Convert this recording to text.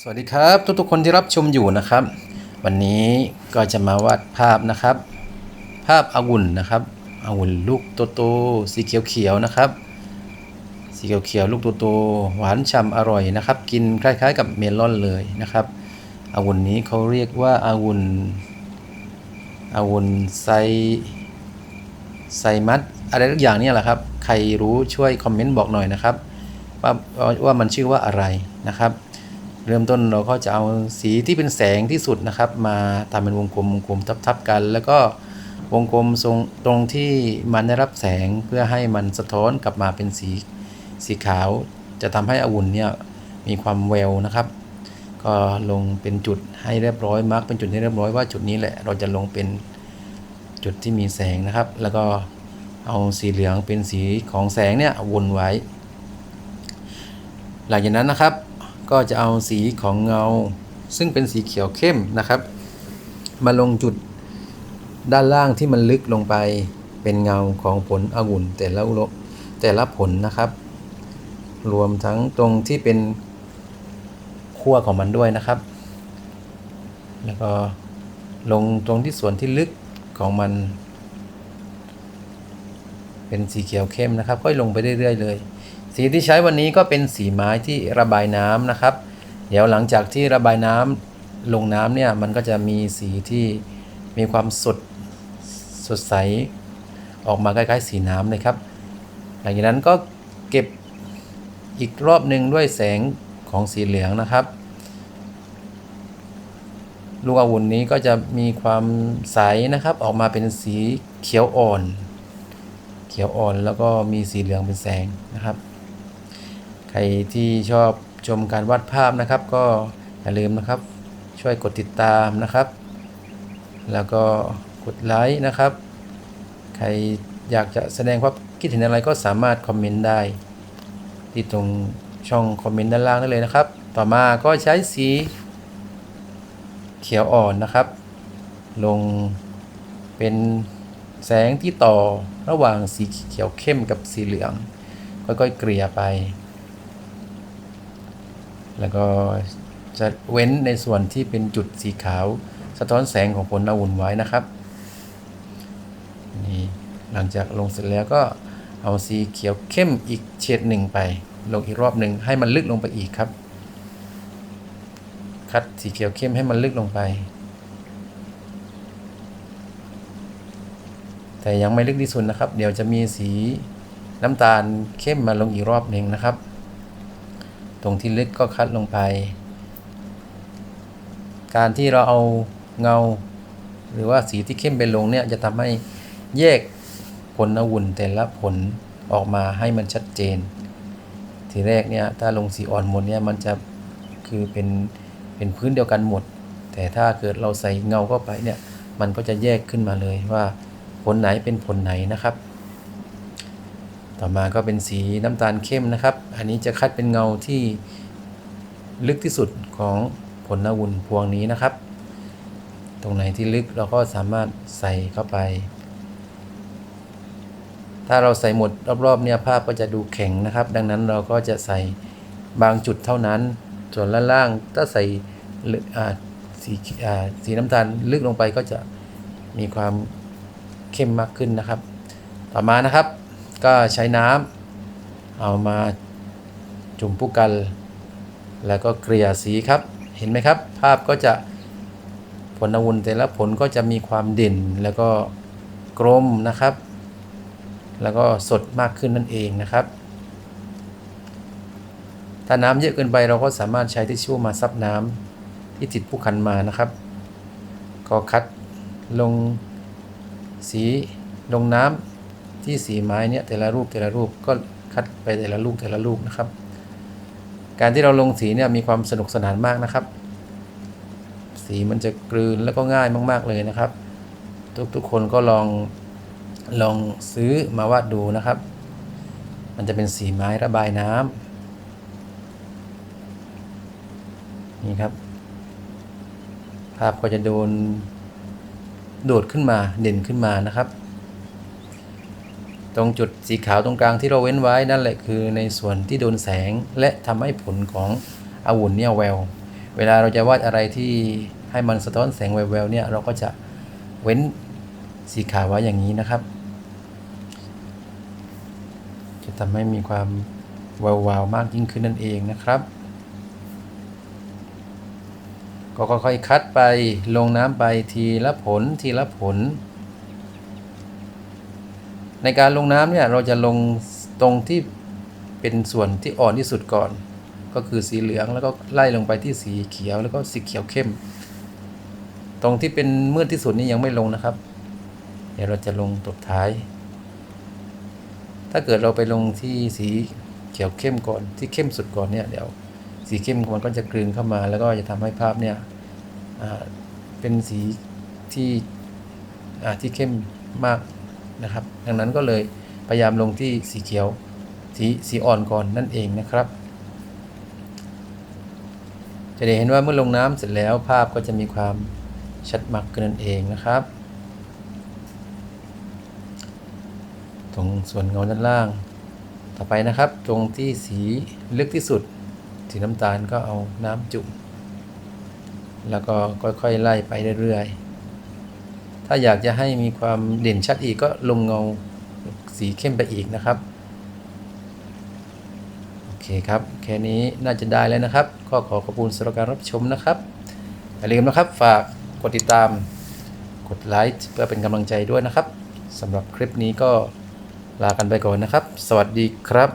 สวัสดีครับ ทุกๆคนที่รับชมอยู่นะครับ วันนี้ก็จะมาวาดภาพนะครับ ภาพอางุ่นนะครับอางุ่นลูกโตๆสีเขียวๆนะครับ สีเขียวๆลูกโตๆหวานฉ่ำอร่อยนะครับ กินคล้ายๆ กับเมลอนเลยนะครับอางุ่นนี้เขาเรียกว่าอางุ่นอางุ่นไซไซมัสอะไรทุกอย่างเนี่ยแหละครับ ใครรู้ช่วยคอมเมนต์บอกหน่อยนะครับว่าว่ามันชื่อว่าอะไรนะครับ เริ่มต้นเราก็จะเอาสีที่เป็นแสงที่สุดนะครับ มาทำเป็นวงกลมวงกลมทับๆกัน แล้วก็วงกลมทรงตรงที่มันได้รับแสงเพื่อให้มันสะท้อนกลับมาเป็นสีสีขาว จะทำให้องุ่นเนี่ยมีความแววนะครับ ก็ลงเป็นจุดให้เรียบร้อยมาร์กเป็นจุดให้เรียบร้อยว่าจุดนี้แหละเราจะลงเป็นจุดที่มีแสงนะครับ แล้วก็เอาสีเหลืองเป็นสีของแสงเนี่ยวนไว้ หลังจากนั้นนะครับ ก็จะเอาสีของเงา ซึ่งเป็นสีเขียวเข้มนะครับ มาลงจุดด้านล่างที่มันลึกลงไปเป็นเงาของผลองุ่นแต่ละโลแต่ละผลนะครับ รวมทั้งตรงที่เป็นขั้วของมันด้วยนะครับ แล้วก็ลงตรงที่ส่วนที่ลึกของมัน เป็นสีเขียวเข้มนะครับก็ลงไปเรื่อยๆเลย สีที่ใช้วันนี้ก็เป็นสีไม้ที่ระบายน้ำนะครับ เดี๋ยวหลังจากที่ระบายน้ำลงน้ำเนี่ยมันก็จะมีสีที่มีความสดสดใส ออกมาคล้ายๆ สีน้ำเลยครับ หลังจากนั้นก็เก็บอีกรอบหนึ่งด้วยแสงของสีเหลืองนะครับ ลูกองุ่นนี้ก็จะมีความใสนะครับออกมาเป็นสีเขียวอ่อน เขียวอ่อนแล้วก็มีสีเหลืองเป็นแสงนะครับ ครที่ชอบชมการวาดภาพนะครับ ก็อย่าลืมนะครับ ช่วยกดติดตามนะครับ แล้วก็กดไลค์นะครับ ใครอยากจะแสดงความคิดเห็นอะไรก็สามารถคอมเมนต์ได้ที่ตรงช่องคอมเมนต์ด้านล่างได้เลยนะครับ ต่อมาก็ใช้สีเขียวอ่อนนะครับ ลงเป็นแสงที่ต่อระหว่างสีเขียวเข้มกับสีเหลือง ค่อยๆเกลี่ยไป แล้วก็จะเว้นในส่วนที่เป็นจุดสีขาว สะท้อนแสงของผลองุ่นไว้นะครับนี่หลังจากลงเสร็จแล้วก็เอาสีเขียวเข้มอีกเฉดหนึ่งไป ลงอีกรอบหนึ่งให้มันลึกลงไปอีกครับ คัดสีเขียวเข้มให้มันลึกลงไป แต่ยังไม่ลึกที่สุดนะครับ เดี๋ยวจะมีสีน้ำตาลเข้มมาลงอีกรอบหนึ่งนะครับ ตรงที่ลึกก็คัดลงไป การที่เราเอาเงา หรือว่าสีที่เข้มไปลงเนี่ยจะทำให้แยกผลองุ่นแต่ละผลออกมาให้มันชัดเจน ทีแรกเนี่ยถ้าลงสีอ่อนหมดเนี่ยมันจะคือเป็นเป็นพื้นเดียวกันหมด แต่ถ้าเกิดเราใส่เงาเข้าไปเนี่ยมันก็จะแยกขึ้นมาเลยว่าผลไหนเป็นผลไหนนะครับ ต่อมาก็เป็นสีน้ำตาลเข้มนะครับ อันนี้จะคัดเป็นเงาที่ลึกที่สุดของผลองุ่นพวงนี้นะครับ ตรงไหนที่ลึกเราก็สามารถใส่เข้าไป ถ้าเราใส่หมดรอบๆเนี่ยภาพก็จะดูแข็งนะครับ ดังนั้นเราก็จะใส่บางจุดเท่านั้น ส่วนล่างๆถ้าใส่สีสีน้ำตาลลึกลงไปก็จะมีความเข้มมากขึ้นนะครับ ต่อมานะครับ ก็ใช้น้ำเอามาจุ่มผู้กัน แล้วก็เกลี่ยสีครับ เห็นไหมครับ ภาพก็จะผลองุ่นแต่ละผลก็จะมีความเด่นแล้วก็กลมนะครับ แล้วก็สดมากขึ้นนั่นเองนะครับ ถ้าน้ำเยอะเกินไปเราก็สามารถใช้ทิชชู่มาซับน้ำที่ติดผู้คันมานะครับ ก็คัดลงสีลงน้ำ ที่สีไม้เนี่ยแต่ละรูปแต่ละรูปก็คัดไปแต่ละลูกแต่ละลูกนะครับ การที่เราลงสีเนี่ยมีความสนุกสนานมากนะครับ สีมันจะกลืนแล้วก็ง่ายมาก ๆเลยนะครับ ทุกๆคนก็ลองลองซื้อมาวาดดูนะครับ มันจะเป็นสีไม้ระบายน้ำนี่ครับ ภาพก็จะโดนโดดขึ้นมาเด่นขึ้นมานะครับ ตรงจุดสีขาวตรงกลางที่เราเว้นไว้นั่นแหละคือในส่วนที่โดนแสงและทำให้ผลของอาวุธเนี่ยแวว เวลาเราจะวาดอะไรที่ให้มันสะท้อนแสงแววๆเนี่ยเราก็จะเว้นสีขาวไว้อย่างนี้นะครับ จะทำให้มีความวาวๆมากยิ่งขึ้นนั่นเองนะครับ ก็ค่อยๆคัดไปลงน้ำไปทีละผลทีละผล ในการลงน้ำเนี่ยเราจะลงตรงที่เป็นส่วนที่อ่อนที่สุดก่อน ก็คือสีเหลืองแล้วก็ไล่ลงไปที่สีเขียวแล้วก็สีเขียวเข้ม ตรงที่เป็นมืดที่สุดนี่ยังไม่ลงนะครับ เดี๋ยวเราจะลงตบท้าย ถ้าเกิดเราไปลงที่สีเขียวเข้มก่อนที่เข้มสุดก่อนเนี่ยเดี๋ยวสีเข้มมันก็จะกลืนเข้ามา แล้วก็จะทำให้ภาพเนี่ยเป็นสีที่อ่าที่เข้มมาก นะครับ ดังนั้นก็เลยพยายามลงที่สีเขียวสีสีอ่อนก่อนนั่นเองนะครับ จะได้เห็นว่าเมื่อลงน้ำเสร็จแล้วภาพก็จะมีความชัดมากขึ้นนั่นเองนะครับ ตรงส่วนเงาด้านล่าง ต่อไปนะครับ ตรงที่สีลึกที่สุด สีน้ำตาลก็เอาน้ำจุ่มแล้วก็ค่อยๆไล่ไปเรื่อยๆ ถ้าอยากจะให้มีความเด่นชัดอีกก็ลงเงาสีเข้มไปอีกนะครับ โอเคครับ แค่นี้น่าจะได้แล้วนะครับ ก็ขอขอบคุณสำหรับการรับชมนะครับ อย่าลืมนะครับฝากกดติดตาม กดไลค์เพื่อเป็นกำลังใจด้วยนะครับสำหรับคลิปนี้ก็ลากันไปก่อนนะครับ สวัสดีครับ